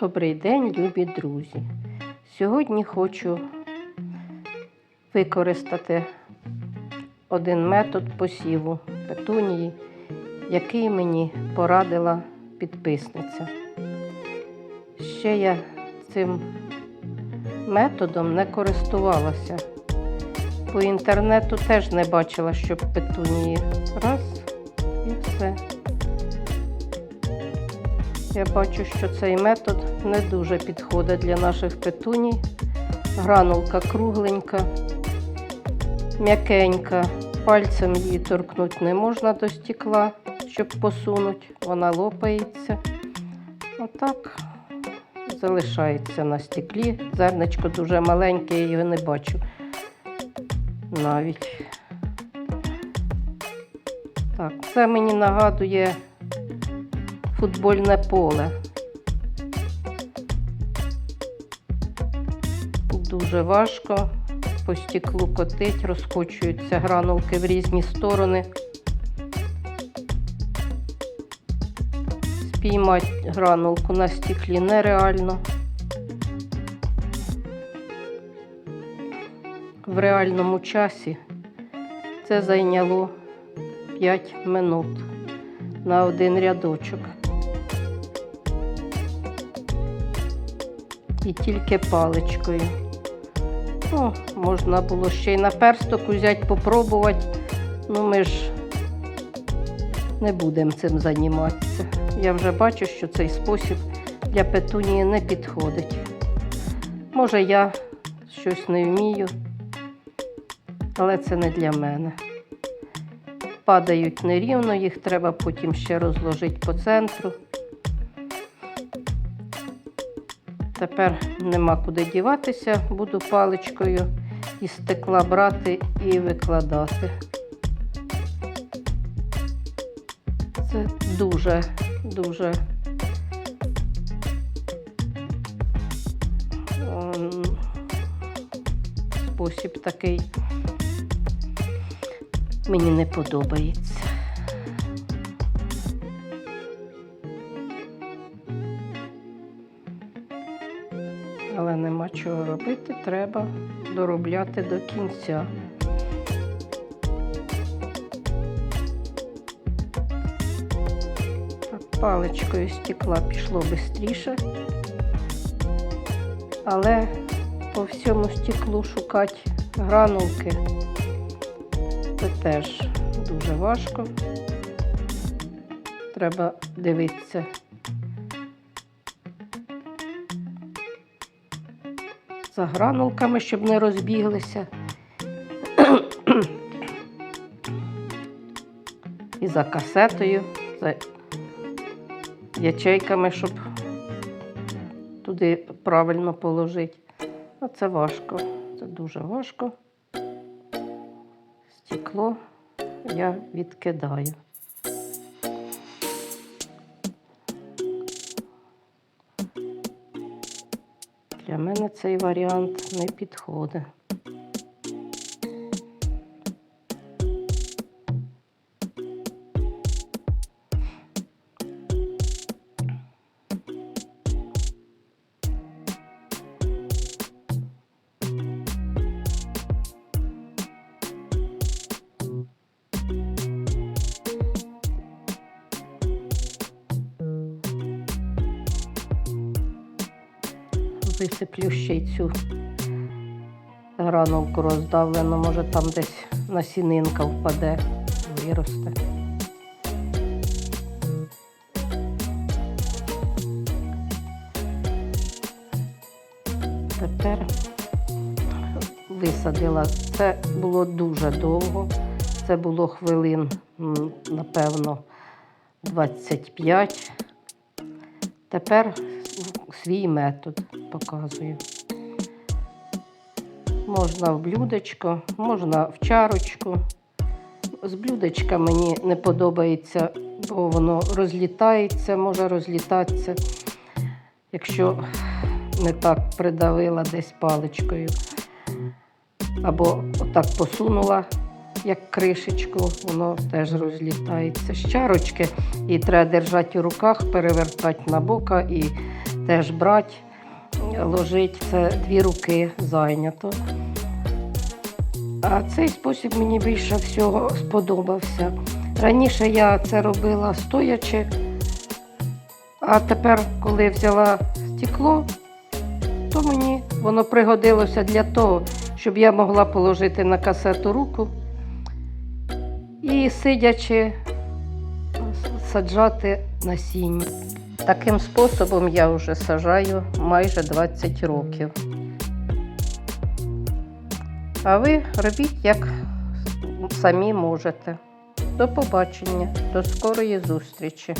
Добрий день, любі друзі. Сьогодні хочу використати один метод посіву петунії, який мені порадила підписниця. Ще я цим методом не користувалася. По інтернету теж не бачила, щоб петунії раз Я бачу, що цей метод не дуже підходить для наших петуній. Гранулка кругленька, м'якенька. Пальцем її торкнути не можна до стекла, щоб посунути, вона лопається. Отак залишається на стеклі. Зерничко дуже маленьке, я його не бачу навіть. Так, це мені нагадує футбольне поле. Дуже важко. По стеклу котить, розкочуються гранулки в різні сторони. Спіймати гранулку на стеклі нереально. В реальному часі це зайняло 5 минут на один рядочок. І тільки паличкою. Ну, можна було ще й на персток взяти, попробувати. Ну, ми ж не будемо цим займатися. Я вже бачу, що цей спосіб для петунії не підходить. Може, я щось не вмію, але це не для мене. Падають нерівно, їх треба потім ще розложити по центру. Тепер нема куди діватися, буду паличкою із стекла брати і викладати. Це дуже, дуже ем, спосіб такий мені не подобається. Але нема чого робити, треба доробляти до кінця. Паличкою стекла пішло швидше, але по всьому стеклу шукати гранулки це теж дуже важко. Треба дивитися. За гранулками, щоб не розбіглися. І за касетою, за ячейками, щоб туди правильно положити. А це важко, це дуже важко. Стекло я відкидаю. Для мене цей варіант не підходить. Висиплю ще й цю гранулку роздавлену, може там десь насінинка впаде, виросте. Тепер висадила. Це було дуже довго. Це було хвилин, напевно, 25. Тепер свій метод показую. Можна в блюдечко, можна в чарочку. З блюдечка мені не подобається, бо воно розлітається, може розлітатися, якщо не так придавила десь паличкою. Або отак посунула, як кришечку, воно теж розлітається. З чарочки і треба держати у руках, перевертати на бока і теж брати, ложити. Це дві руки зайнято. А цей спосіб мені більше всього сподобався. Раніше я це робила стоячи, а тепер, коли взяла стекло, то мені воно пригодилося для того, щоб я могла положити на касету руку і сидячи саджати насіння. Таким способом я вже сажаю майже 20 років. А ви робіть як самі можете. До побачення, до скорої зустрічі.